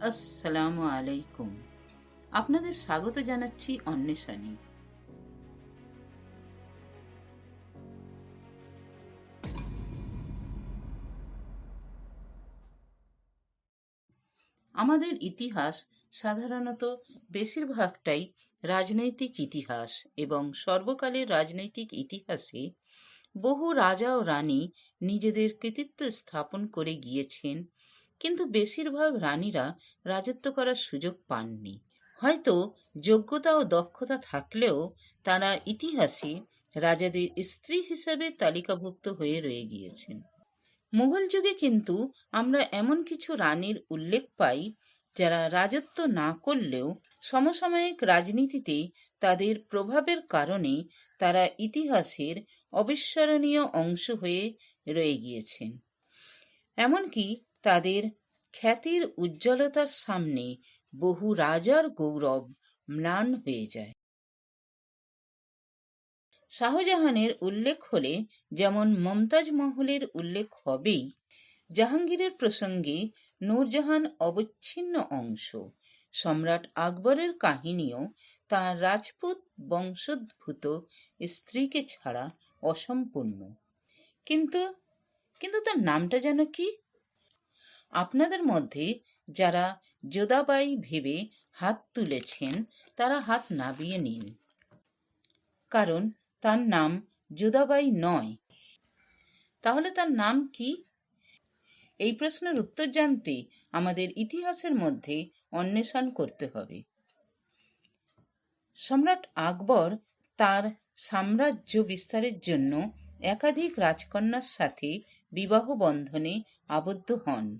আসসালামু আলাইকুম। আপনাদের স্বাগত জানাচ্ছি অন্বেষণে। আমাদের ইতিহাস সাধারণত বেশিরভাগটাই রাজনৈতিক ইতিহাস এবং সর্বকালের রাজনৈতিক ইতিহাসে বহু রাজা ও রানী নিজেদের কৃতিত্ব স্থাপন করে গিয়েছেন কিন্তু বেশিরভাগ রানীরা রাজত্ব করার সুযোগ পাননি। হয়তো যোগ্যতা ও দক্ষতা থাকলেও তারা ইতিহাসে রাজাদের স্ত্রী হিসেবে তালিকাভুক্ত হয়ে রয়ে গিয়েছেন। মুঘল যুগে কিন্তু আমরা এমন কিছু রানীর উল্লেখ পাই যারা রাজত্ব না করলেও সমসাময়িক রাজনীতিতে তাদের প্রভাবের কারণে তারা ইতিহাসের অবিস্মরণীয় অংশ হয়ে রয়ে গিয়েছেন। এমনকি তাদের খ্যাতির উজ্জ্বলতার সামনে বহু রাজার গৌরব ম্লান হয়ে যায়। শাহজাহানের উল্লেখ হলে যেমন মমতাজ মহলের উল্লেখ হবেই, জাহাঙ্গীরের প্রসঙ্গে নূরজাহান অবচ্ছিন্ন অংশ। সম্রাট আকবরের কাহিনীও তাঁর রাজপুত বংশোদ্ভূত স্ত্রীকে ছাড়া অসম্পূর্ণ। কিন্তু কিন্তু তার নামটা যেন কি? আপনাদের মধ্যে যারা যোদাবাই ভেবে হাত তুলেছেন, তারা হাত নাবিয়ে নিন। কারণ তার নাম যোদাবাই নয়। তাহলে তার নাম কি? এই প্রশ্নের উত্তর জানতে আমাদের ইতিহাসের মধ্যে অন্বেষণ করতে হবে। সম্রাট আকবর তার সাম্রাজ্য বিস্তারের জন্য একাধিক রাজকন্যার সাথে বিবাহ বন্ধনে আবদ্ধ হন।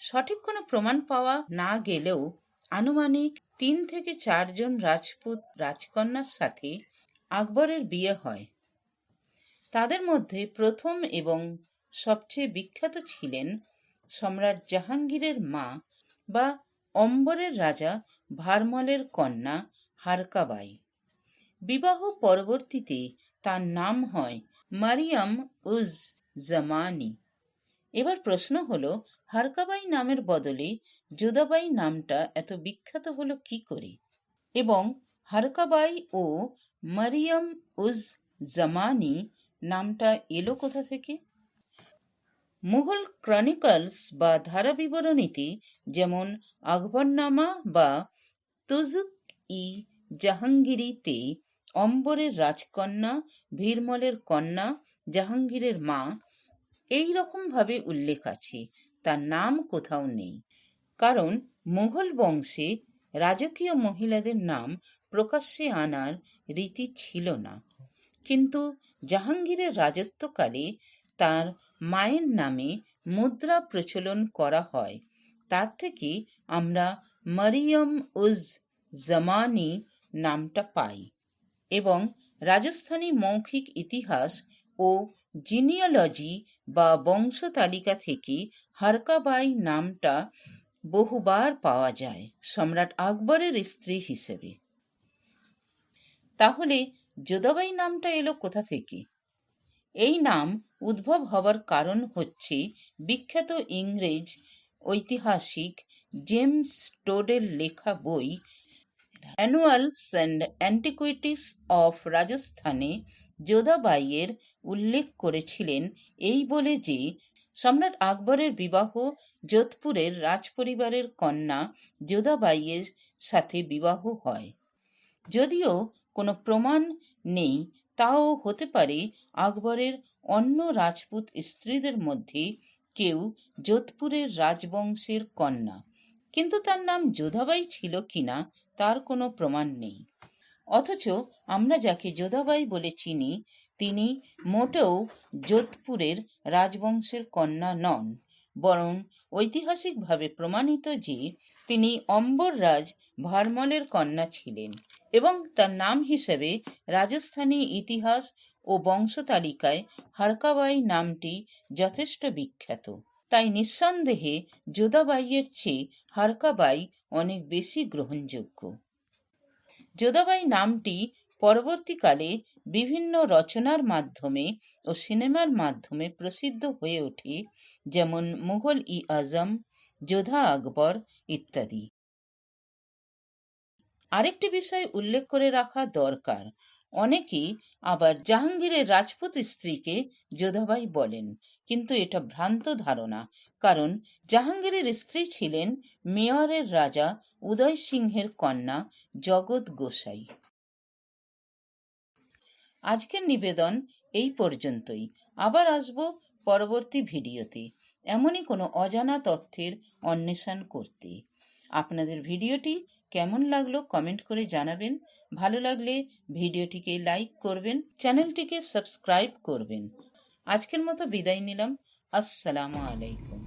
সঠিক কোনো প্রমাণ পাওয়া না গেলেও আনুমানিক তিন থেকে চারজন রাজপুত রাজকন্যার সাথে আকবরের বিয়ে হয়। তাদের মধ্যে প্রথম এবং সবচেয়ে বিখ্যাত ছিলেন সম্রাট জাহাঙ্গীরের মা বা অম্বরের রাজা ভারমলের কন্যা হারকাবাই। বিবাহ পরবর্তীতে তার নাম হয় মারিয়াম উজ জামানি এবার প্রশ্ন হলো, হারকাবাই নামের বদলে যোদাবাই নামটা এত বিখ্যাত হলো কি করে? এবং হারকাবাই ও মারিয়াম উজ জামানি নামটা এলো কোথা থেকে? মুঘল ক্রনিকলস বা ধারা বিবরণীতে যেমন আকবরনামা বা তুজুক ই জাহাঙ্গীরিতে অম্বরের রাজকন্যা, ভীরমলের কন্যা, জাহাঙ্গীরের মা এই রকমভাবে উল্লেখ আছে, তার নাম কোথাও নেই। কারণ মুঘল বংশে রাজকীয় মহিলাদের নাম প্রকাশ্যে আনার রীতি ছিল না। কিন্তু জাহাঙ্গীরের রাজত্বকালে তার মায়ের নামে মুদ্রা প্রচলন করা হয়। তার থেকে আমরা মারিয়ম উজ জামানি নামটা পাই এবং রাজস্থানী মৌখিক ইতিহাস ও জিনিওলজি বা বংশ তালিকা থেকে হারকাবাই নামটা বহুবার পাওয়া যায় সম্রাট আকবরের স্ত্রী হিসেবে। তাহলে যোদাবাই নামটা এলো কোথা থেকে? এই নাম উদ্ভব হবার কারণ হচ্ছে বিখ্যাত ইংরেজ ঐতিহাসিক জেমস টোডের লেখা বই অ্যানুয়ালস অ্যান্ড অ্যান্টিকুইটিস অফ রাজস্থানে যোধাবাইয়ের উল্লেখ করেছিলেন এই বলে যে, সম্রাট আকবরের বিবাহ যোধপুরের রাজপরিবারের কন্যা যোধাবাইয়ের সাথে বিবাহ হয়। যদিও কোনো প্রমাণ নেই, তাও হতে পারে আকবরের অন্য রাজপুত স্ত্রীদের মধ্যে কেউ যোধপুরের রাজবংশের কন্যা। কিন্তু তার নাম যোধাবাই ছিল কিনা, তার কোনো প্রমাণ নেই। অথচ আমরা যাকে যোধাবাই বলে চিনি, তিনি মোটেও যোধপুরের রাজবংশের কন্যা নন, বরং ঐতিহাসিকভাবে প্রমাণিত যে তিনি অম্বররাজ ভারমলের কন্যা ছিলেন এবং তার নাম হিসেবে রাজস্থানী ইতিহাস ও বংশতালিকায় হারকাবাই নামটি যথেষ্ট বিখ্যাত। তাই নিঃসন্দেহে যোধাবাইয়ের চেয়ে হারকাবাই অনেক বেশি গ্রহণযোগ্য। যোধাবাই নামটি পরবর্তীকালে বিভিন্ন রচনার মাধ্যমে ও সিনেমার মাধ্যমে প্রসিদ্ধ হয়ে ওঠে, যেমন মুঘল ই আজম, যোধা আকবর ইত্যাদি। আরেকটি বিষয় উল্লেখ করে রাখা দরকার, অনেকেই আবার জাহাঙ্গীরের রাজপুত স্ত্রীকে যোধাবাই বলেন, কিন্তু এটা ভ্রান্ত ধারণা। কারণ জাহাঙ্গীরের স্ত্রী ছিলেন মেয়রের রাজা উদয় সিংহের কন্যা জগৎ গোসাই। আজকের নিবেদন এই পর্যন্তই। আবার আসব পরবর্তী ভিডিওতে। এমনই কোনো অজানা তথ্যের অন্বেষণ করতে। আপনাদের ভিডিওটি কেমন লাগল কমেন্ট করে জানাবেন। ভালো লাগলে ভিডিওটিকে লাইক করবেন, চ্যানেলটিকে সাবস্ক্রাইব করবেন। আজকের মতো বিদায় নিলাম। আসসালামু আলাইকুম।